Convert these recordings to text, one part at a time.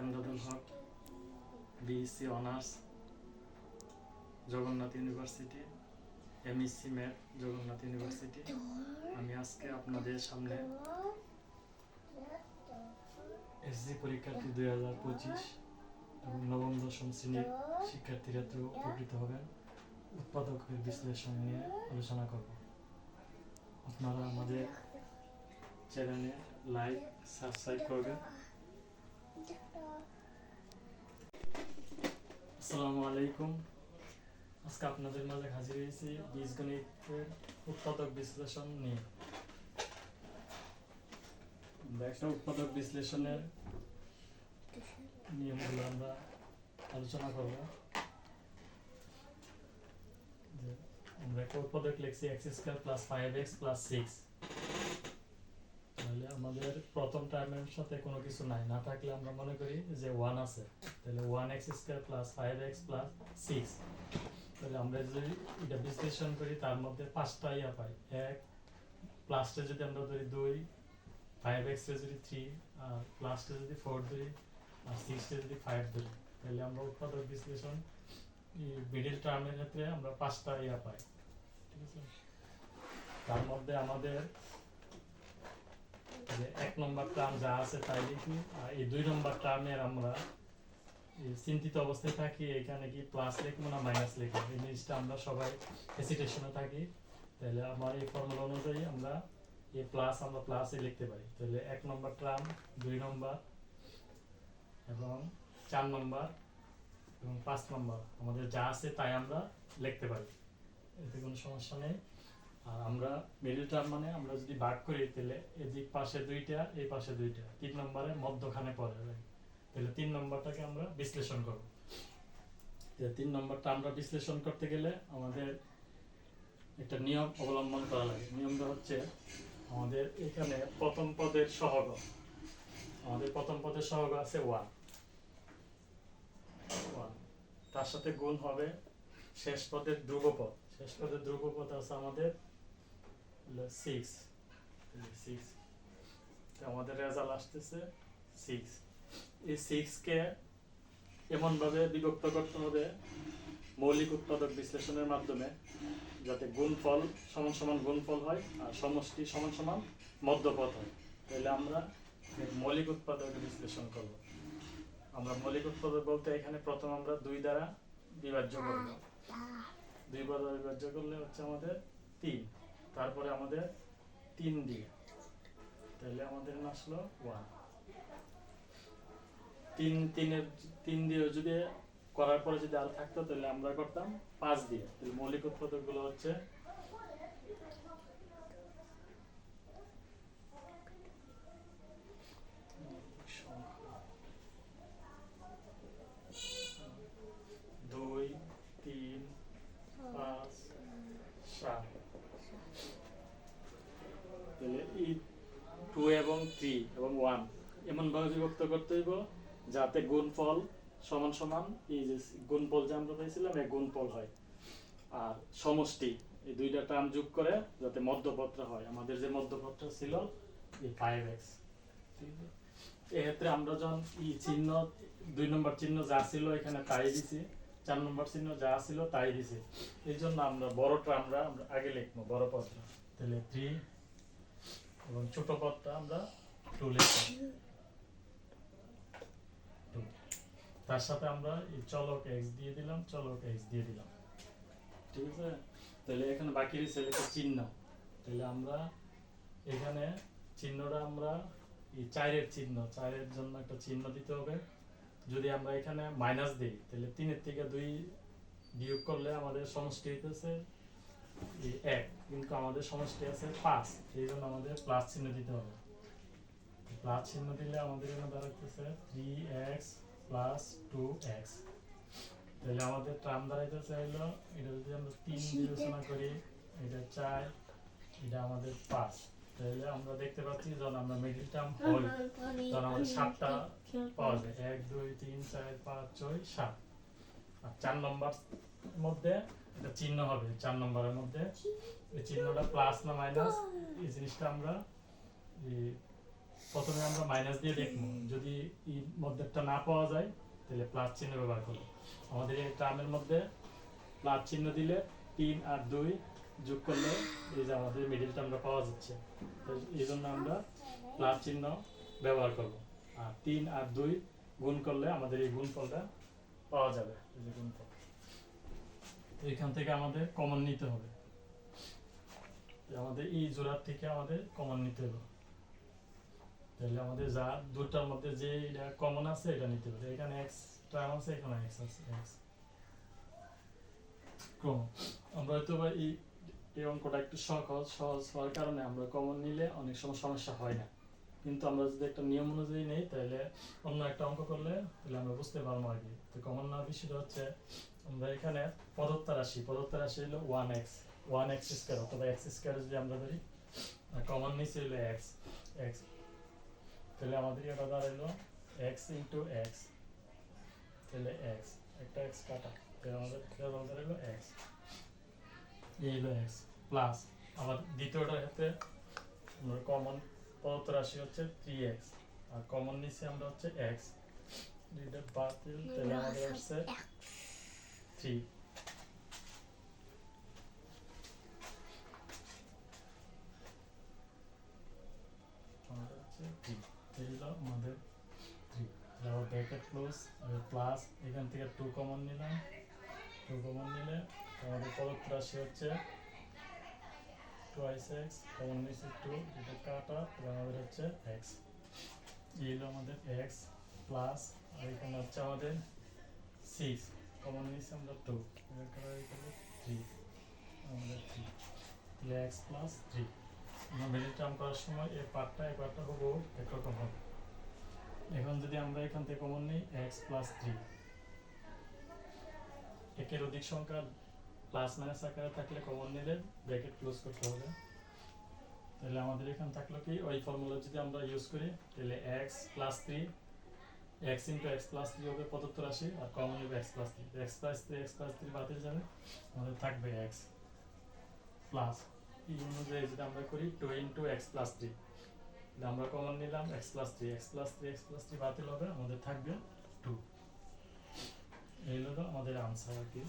Emdadul Haque, BSc honours, Jagannath University, MSc math Jagannath University. আমি আজকে আপনাদের সামনে এসজি পরীক্ষার্থী দুই হাজার পঁচিশ এবং নবম, দশম শ্রেণির শিক্ষার্থীরা তো উপকৃত হবেন। উৎপাদকের বিশ্লেষণ নিয়ে আলোচনা করব। আপনারা আমাদের চ্যানেলে লাইক, সাবস্ক্রাইব করবেন। আসসালামু আলাইকুম। আজকে আপনাদের মাঝে হাজির হয়েছি বীজগণিতের উৎপাদক বিশ্লেষণ নিয়ে। একটা উৎপাদক বিশ্লেষণের নিয়মগুলো আমরা আলোচনা করব। আমরা একটা উৎপাদক লিখছি x square plus five x plus six প্রথম টার্মের সাথে কোনো কিছু নাই। না থাকলে আমরা মনে করি যে ওয়ান আছে। তাহলে one x square plus five x plus six তাহলে আমরা যদি এটা বিশ্লেষণ করি, তার মধ্যে পাঁচটা ইয়া পাই। এক প্লাসটা যদি আমরা ধরি দুই ফাইভ এক্সটা যদি থ্রি আর প্লাসটা যদি ফোর ধরি, আর সিক্সটা যদি ফাইভ ধরি। তাহলে আমরা উৎপাদক বিশ্লেষণ মিডিল টার্মের ক্ষেত্রে আমরা পাঁচটা ইয়া পাই। ঠিক আছে? তার মধ্যে আমাদের যে এক নম্বর টার্ম যা আছে তাই লিখি আর এই দুই নম্বর টার্মের আমরা চিন্তিত অবস্থায় থাকি, এখানে কি প্লাস লিখব না মাইনাস লিখব? এই জিনিসটা আমরা সবাই হেসিটেশনে থাকি। তাহলে আমার এই ফর্মুলা অনুযায়ী আমরা এ প্লাস আমরা প্লাসে লিখতে পারি। তাহলে এক নম্বর টার্ম, দুই নম্বর এবং চার নম্বর এবং পাঁচ নম্বর। আমাদের যা আছে তাই আমরা লিখতে পারি। এতে কোনো সমস্যা নেই। আর আমরা মিডল টার্ম মানে আমরা যদি ভাগ করি, তাহলে এদিক পাশে দুইটা, এই পাশে দুইটা। তিন নম্বরে মধ্যখানে পড়ে তাহলে তিন নম্বরটাকে আমরা বিশ্লেষণ করব। তিন নম্বরটা আমরা বিশ্লেষণ করতে গেলে আমাদের একটা নিয়ম অবলম্বন করা লাগে। নিয়মটা হচ্ছে আমাদের এখানে প্রথম পদের সহগ। আমাদের প্রথম পদের সহগ আছে ওয়ান তার সাথে গুণ হবে শেষ পদের ধ্রুবপদ। শেষ পদের ধ্রুবপদ আছে আমাদের সিক্স সিক্স আমাদের রেজাল্ট আসতেছে সিক্স এই সিক্সকে এমনভাবে বিভক্ত করতে হবে মৌলিক উৎপাদক বিশ্লেষণের মাধ্যমে যাতে গুণফল সমান সমান গুণফল হয় আর সমষ্টি সমান সমান মধ্যপথ হয়। তাহলে আমরা মৌলিক উৎপাদক বিশ্লেষণ করব। আমরা মৌলিক উৎপাদক বলতে এখানে প্রথম আমরা দুই দ্বারা বিভাজ্য করব। দুই দ্বারা বিভাজ্য করলে হচ্ছে আমাদের তিন। তারপরে আমাদের তিন দিয়ে তাহলে আমাদের আসলো ওয়ান তিন, তিনের, তিন দিয়ে যদি করার পরে যদি আর থাকতো, তাহলে আমরা করতাম পাঁচ দিয়ে। তাহলে মৌলিক উৎপাদকগুলো হচ্ছে দুই তিন পাঁচ সাত তাহলে এই টু এবং থ্রি এবং ওয়ান। এমন ভাবে বিভক্ত করতে হইব যাতে গুণফল সমান সমান, এই যে গুণফল যে আমরা পেয়েছিলাম এই গুণফল হয়। আর সমষ্টি, এই দুইটা টার্ম যোগ করে যাতে মধ্যপত্র হয়। আমাদের যে মধ্যপত্র ছিল, এই ফাইভ এক্স এক্ষেত্রে আমরা যখন ই চিহ্ন, দুই নম্বর চিহ্ন যা ছিল, এখানে তাই দিছি। চার নম্বর চিহ্ন যা ছিল, তাই দিছি। এই জন্য আমরা বড়টা আমরা আগে লিখব, বড় পত্র তাহলে থ্রি এবং ছোট পদটা আমরা টু লিখব Two। তার সাথে আমরা এই চলক এক্স দিয়ে দিলাম, চলক এক্স দিয়ে দিলাম। ঠিক আছে? তাহলে এখানে বাকি রয়েছে চিহ্ন। তাহলে আমরা এখানে চিহ্নটা আমরা এই চারের চিহ্ন, চারের জন্য একটা চিহ্ন দিতে হবে। যদি আমরা এখানে মাইনাস দিই, তাহলে তিনের থেকে দুই বিয়োগ করলে আমাদের সমষ্টি হইতেছে এই এক কিন্তু আমাদের সমষ্টি আছে পাঁচ এই জন্য আমাদের প্লাস চিহ্ন দিতে হবে। প্লাস চিহ্ন দিলে আমাদের এখানে দাঁড়াইতেছে three x plus two x তাহলে আমাদের টার্ম দাঁড়াইতেছে হলো এটা যদি আমরা তিন বিবেচনা করি এটা চার এটা আমাদের পাঁচ। তাহলে আমরা দেখতে পাচ্ছি যখন আমরা মিডিল টার্ম হল তখন আমাদের সাতটা পাওয়া যায়। এক দুই তিন চার পাঁচ ছয় সাত। আর চার নম্বর মধ্যে একটা চিহ্ন হবে, চার নম্বরের মধ্যে। এই চিহ্নটা প্লাস না মাইনাস এই জিনিসটা আমরা প্রথমে আমরা মাইনাস দিয়ে দেখব। যদি এই মধ্যেটা না পাওয়া যায়, তাহলে প্লাস চিহ্ন ব্যবহার করব। আমাদের এই টার্মের মধ্যে প্লাস চিহ্ন দিলে তিন আর দুই যোগ করলে এই যে আমাদের মিডিল টার্মটা পাওয়া যাচ্ছে। এই জন্য আমরা প্লাস চিহ্ন ব্যবহার করব। আর তিন আর দুই গুণ করলে আমাদের এই গুণফলটা পাওয়া যাবে যে গুণফল তো এখান থেকে আমাদের কমন নিতে হবে। আমাদের জোড়ার থেকে আমাদের কমন নিতে হবে। তাহলে আমাদের যা দুটার মধ্যে যে কমন আছে এটা নিতে হবে। এখানে এক্স টার্ম আছে, এখানে এক্স আছে এক্স আমরা হয়তো বা এই অঙ্কটা একটু সহজ সহজ হওয়ার কারণে আমরা কমন নিলে অনেক সময় সমস্যা হয় না। কিন্তু আমরা যদি একটা নিয়ম অনুযায়ী নেই, তাহলে অন্য একটা অঙ্ক করলে তাহলে আমরা বুঝতে পারব আর কি তো কমন নেওয়ার বিষয়টা হচ্ছে, আমরা এখানে পদত্ব রাশি পদত্ব রাশি হলো one x one x square অথবা এক্স স্কোয়ার যদি আমরা ধরি কমন নিচে হলো এক্স এক্স তাহলে আমাদের এটা দাঁড়াইলো এক্স ইন্টু এক্স তাহলে এক্স একটা এক্স কাটা, তাহলে আমাদের দাঁড়াইলো এক্স এই হলো এক্স প্লাস আবার ক্ষেত্রে আমরা কমন পদার্থ রাশি হচ্ছে থ্রি এক্স আর কমন নিচে আমরা হচ্ছে এক্স দুইটা বাতিল তাহলে আমাদের হচ্ছে থ্রি আমাদের থ্রি আবার ব্র্যাকেট ক্লোজ প্লাস এখান থেকে টু কমন নিলাম। টু কমন নিলে আমাদের পদার্থ রাশি হচ্ছে টোয়াইস এক্স কমন নিচে টু এটা কাটা আমাদের হচ্ছে এক্স এই হলো আমাদের এক্স প্লাস আর এখানে হচ্ছে আমাদের সিক্স কমন নিচে আমরা টু থ্রি আমাদের থ্রি তাহলে এক্স প্লাস থ্রি আমরা মিডিল টার্ম করার সময় এই পার্টটা এই পার্টটা হব একরকম হবে এখন যদি আমরা এখান থেকে কমন নিই এক্স প্লাস থ্রি একের অধিক সংখ্যা প্লাস মাইনাস আকারে থাকলে কমন নিলে ব্র্যাকেট ক্লোজ করতে হবে তাহলে আমাদের এখানে থাকল কি ওই ফর্মুলা যদি আমরা ইউজ করি তাহলে x plus three x into x plus three হবে পদার্থ রাশি আর কমন হবে x plus three x plus three x plus three বাতিল যাবে আমাদের থাকবে এক্স প্লাস এই অনুযায়ী যদি আমরা করি two into x plus three আমরা কমন নিলাম x plus three x plus three x plus three বাতিল হবে আমাদের থাকবে টু এই হলো আমাদের আনসার আর কি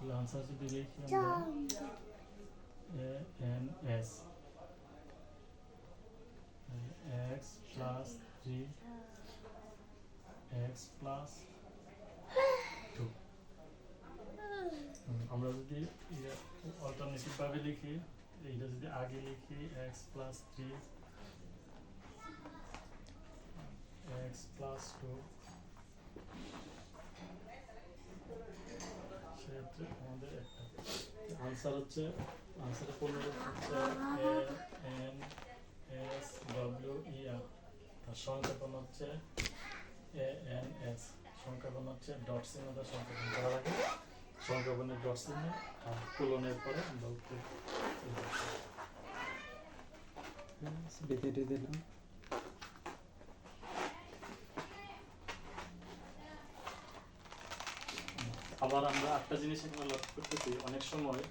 তাহলে আনসার যদি লিখি A N S x plus 3 x plus 2 আমরা যদি ইয়ে অল্টারনেটিভ ভাবে লিখি এইটা যদি আগে লিখি x plus 3 x plus two হচ্ছে আমাদের আনসার হচ্ছে আনসারের পনেরো হচ্ছে N S W E R তার সংক্ষেপণ হচ্ছে এ এন এস সংক্ষেপণ হচ্ছে ডট চিহ্ন তার সংক্ষেপণ করা লাগে। সংক্ষেপণের ডট চিহ্ন আর কোলনের পরে আমরা উত্তর দিলাম। আবার আমরা একটা জিনিস এখানে লক্ষ্য করতেছি, অনেক সময়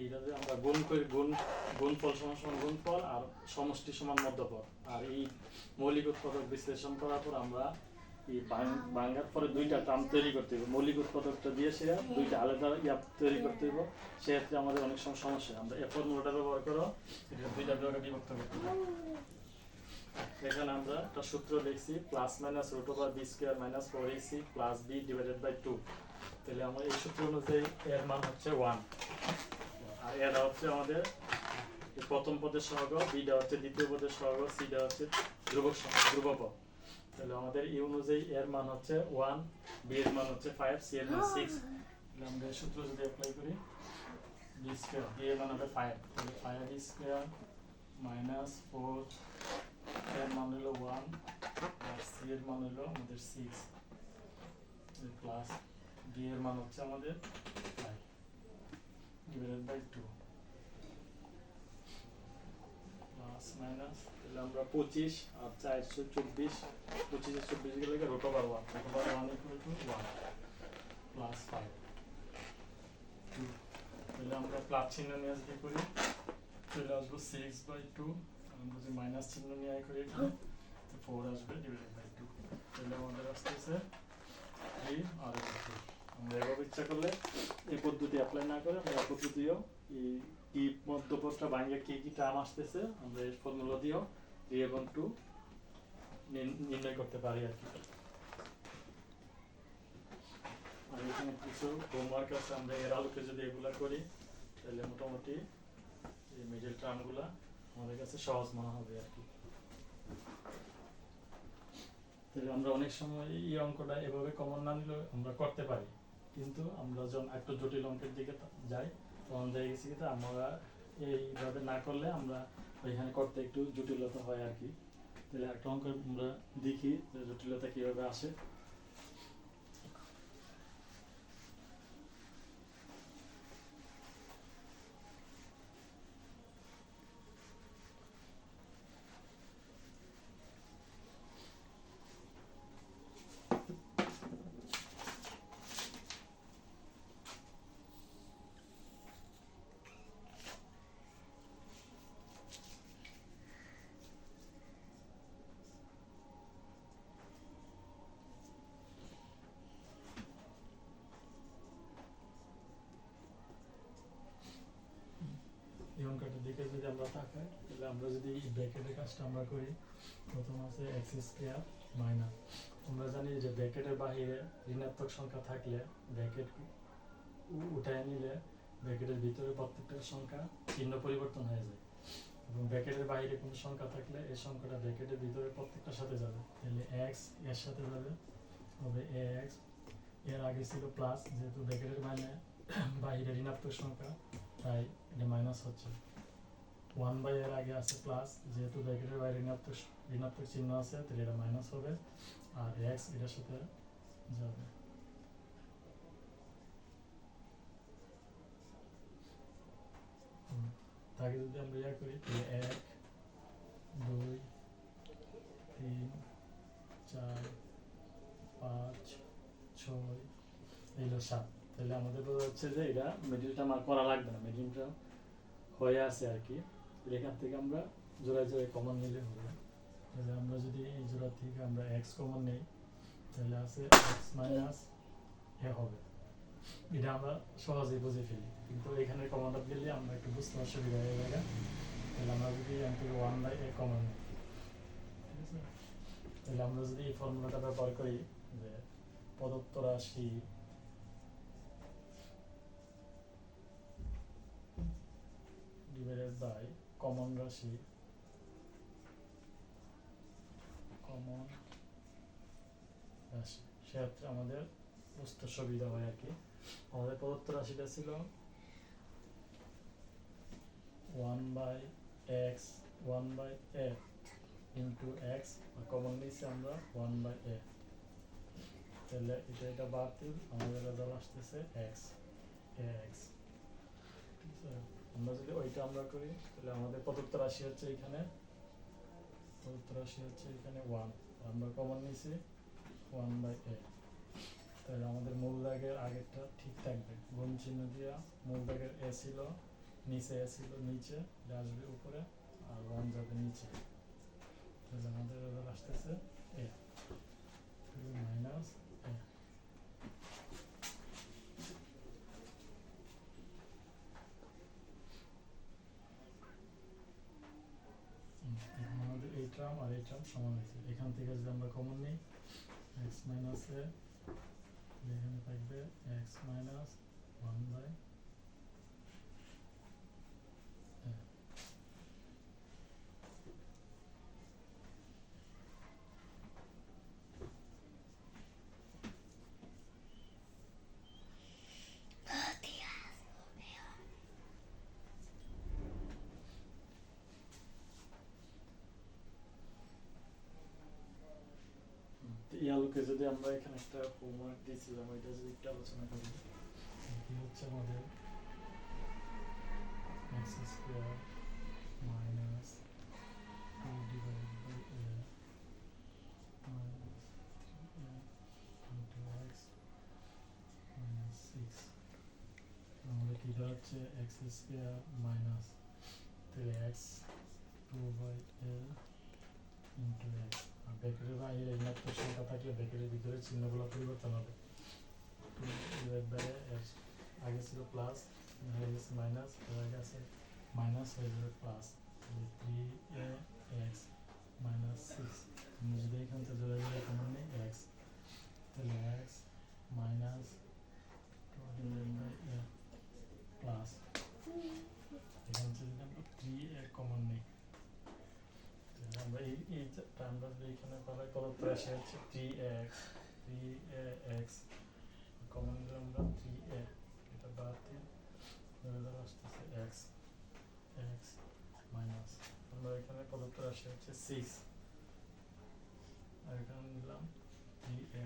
এইটা যে আমরা গুণ করি, গুণ, গুণফল সমান সমান গুণফল আর সমষ্টি সমান মধ্যফল। আর এই মৌলিক উৎপাদক বিশ্লেষণ করার পর আমরা এই বাংলার পরে দুইটা টার্ম তৈরি করতে হবে মৌলিক উৎপাদকটা দিয়ে সে দুইটা আলাদা ইয়া তৈরি করতে হবে সেক্ষেত্রে আমাদের অনেক সময় সমস্যা আমরা এ ফর্মুলাটা ব্যবহার করো, এটা দুইটা বিভাগে বিভক্ত করতে হবে। এখানে আমরা একটা সূত্র লিখছি plus minus root over B square minus four AC plus B divided by two তাহলে আমরা এই সূত্র অনুযায়ী এর মান হচ্ছে ওয়ান আর এরা হচ্ছে আমাদের প্রথম পদের সহগ বিটা হচ্ছে দ্বিতীয় পদের সহগ সিটা হচ্ছে ধ্রুবক ধ্রুবপদ তাহলে আমাদের এই অনুযায়ী এর মান হচ্ছে ওয়ান বি এর মান হচ্ছে ফাইভ সি এর মান সিক্স তাহলে আমরা এই সূত্র যদি অ্যাপ্লাই করি বি স্কোয়ার বি এর মান হবে ফাইভ তাহলে ফাইভ স্কোয়ার মাইনাস ফোর এর মান হলো ওয়ান আর সি এর মান হলো আমাদের সিক্স প্লাস বি এর মান হচ্ছে আমাদের টু মাইনাস তাহলে আমরা পঁচিশ আর গেলে ওভার ওভার টু তাহলে আমরা প্লাস চিহ্ন নিয়ে আসবে করি চলে আসব সিক্স বাই টু আমরা যে মাইনাস চিহ্ন নিয়ে করি এখানে ফোর আসবে ডিভাইডেড বাই টু তাহলে আমাদের আসতেছে থ্রি আর থ্রি আমরা ইচ্ছা করলে এই পদ্ধতি অ্যাপ্লাই না করে আমরা পদ্ধতিও এই কি মধ্যপথটা ভাঙে কি কি টার্ম আসতেছে, আমরা এই ফর্মুলা দিয়েও থ্রি এবং টু নির্ণয় করতে পারি আর কি। আর এখানে কিছু হোমওয়ার্ক আছে, আমরা এর আলোকে যদি এগুলা করি, তাহলে মোটামুটি এই মিডল টার্মগুলা আমাদের কাছে সহজ মনে হবে আর কি। তাহলে আমরা অনেক সময় এই অঙ্কটা এভাবে কমন না নিলেও আমরা করতে পারি। কিন্তু আমরা যখন একটু জটিল অঙ্কের দিকে যাই, তখন দেখা গেছি কিন্তু আমরা এইভাবে না করলে আমরা ওইখানে করতে একটু জটিলতা হয় আর কি। তাহলে একটা অঙ্ক আমরা দেখি জটিলতা কীভাবে আসে এই অঙ্কটার দিকে যদি তাহলে আমরা যদি কাজটা আমরা করি, প্রথম আছে মাইনাস আমরা জানি যে ব্র্যাকেটের বাইরে ঋণাত্মক সংখ্যা থাকলে ব্র্যাকেট উঠায় নিলে ব্র্যাকেটের ভিতরে প্রত্যেকটা সংখ্যা চিহ্ন পরিবর্তন হয়ে যায়। এবং ব্র্যাকেটের বাইরে কোনো সংখ্যা থাকলে এই সংখ্যাটা ব্র্যাকেটের ভিতরে প্রত্যেকটার সাথে যাবে। তাহলে এক্সের সাথে যাবে হবে এ এক্সের আগে ছিল প্লাস যেহেতু ব্র্যাকেটের মানে বাইরে ঋণাত্মক সংখ্যা, তাই এটা মাইনাস হচ্ছে। ওয়ান বাই এর আগে আছে প্লাস যেহেতু ব্র্যাকেটের বাইরে ঋণাত্মক ঋণাত্মক চিহ্ন আছে তাহলে এটা মাইনাস হবে। আর এক্স এটার সাথে যাবে। তাকে যদি আমরা ইয়া করি, তাহলে এক, দুই, তিন, চার, পাঁচ, ছয় এইগুলো সাত। তাহলে আমাদের যাচ্ছে যে এটা মিডিলটা আমার করা লাগবে না মিডিলটা হয়ে আছে আর কি। এখান থেকে আমরা জোড়ায় জোড়ায় কমন নিলে হবে। তাহলে আমরা যদি এই জোড়া থেকে আমরা এক্স কমন নেই, তাহলে আছে এক্স মাইনাস এ হবে। এটা আমরা সহজেই বুঝে ফেলি। কিন্তু এখানে কমনটা দিলে আমরা একটু বুঝতে অসুবিধা হয়ে যাবে তাহলে আমরা যদি এখান থেকে ওয়ান বাই এ কমন নিই তাহলে আমরা যদি এই ফর্মুলাটা ব্যবহার করি যে প্রদত্ত রাশি divided by common রাশি common রাশি সেক্ষেত্রে আমাদের বুঝতে সুবিধা হয় আর কি। আমাদের প্রদত্ত রাশিটা ছিল one by x one by A into x common নিয়েছি আমরা ওয়ান বাই এ তাহলে এটা এটা দিন, আমাদের রেজাল্ট আসতেছে এক্স এক্স ঠিক আছে? আমরা যদি ওইটা আমরা করি, তাহলে আমাদের প্রদত্ত রাশি হচ্ছে এখানে। প্রদত্ত রাশি হচ্ছে এখানে ওয়ান আমরা কমন নিয়েছি ওয়ান বাই এ তাহলে আমাদের মূল দাগের আগেরটা ঠিক থাকবে। গুণ চিহ্ন দিয়া মূল দাগের এ ছিল, নিচে এ ছিল, নিচে আসবে উপরে, আর ওয়ান যাবে নিচে। তাহলে আমাদের আসতেছে এ মাইনাস এ হুম, এখন আমাদের এই টার্ম আর এই টার্ম সমান আছে এখান থেকে যদি আমরা কমন নিই এক্স মাইনাস এ এখানে থাকবে এক্স মাইনাস ওয়ান বাই এই আলোকে যদি আমরা এখানে একটা হোমওয়ার্ক দিয়েছিলাম ওইটা যদি একটু আলোচনা করি হচ্ছে আমাদের মাইনাস ব্যাকেটের বাইরে ঋণাত্মক সংখ্যা থাকলে ব্যাকেটের ভিতরে চিহ্নগুলো পরিবর্তন হবে। এর আগে ছিল প্লাস হয়ে গেছে মাইনাস হয়ে গেছে মাইনাস হয়ে যাবে plus three A x minus six আমি যদি এখান থেকে চলে যাই কমন নেই এক্স তাহলে এক্স মাইনাস প্লাস এখান থেকে থ্রি এ কমন নিই। আমরা এই এই টার্মটা যদি এখানে পালাই পদার্থ আসে হচ্ছে three x three x common আমরা থ্রি এ এটা বাদ দিয়ে ধরে আসতেছে এক্স এক্স মাইনাস আমরা এখানে পদার্থ আসে হচ্ছে সিক্স আর এখানে নিলাম থ্রি এ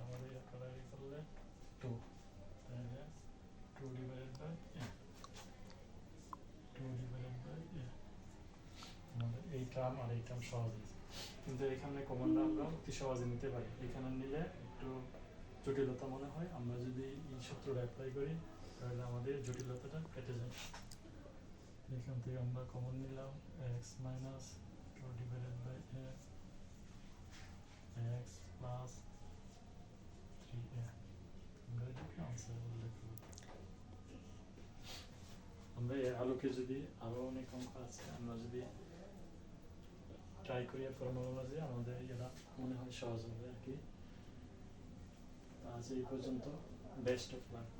আমাদের কাটাকাটি করলে two two divided by A two divided by A আমাদের এই টার্ম আর এই টার্ম সহজ। আছে কিন্তু এখানে কমনটা আমরা অতি সহজে নিতে পারি। এখানে নিলে একটু জটিলতা মনে হয়। আমরা যদি এই সূত্রটা অ্যাপ্লাই করি, তাহলে আমাদের জটিলতাটা কেটে যায়। এখান থেকে আমরা কমন নিলাম x minus two divided by A x plus three A আমরা এটাকে আনসার উল্লেখ আমরা আলোকে যদি আরও অনেক অঙ্ক আছে, আমরা যদি ট্রাই করি ফর্মুলা অনুযায়ী আমাদের এটা মনে হয় সহজ হবে আর কি আজ এই পর্যন্ত বেস্ট অফ লাক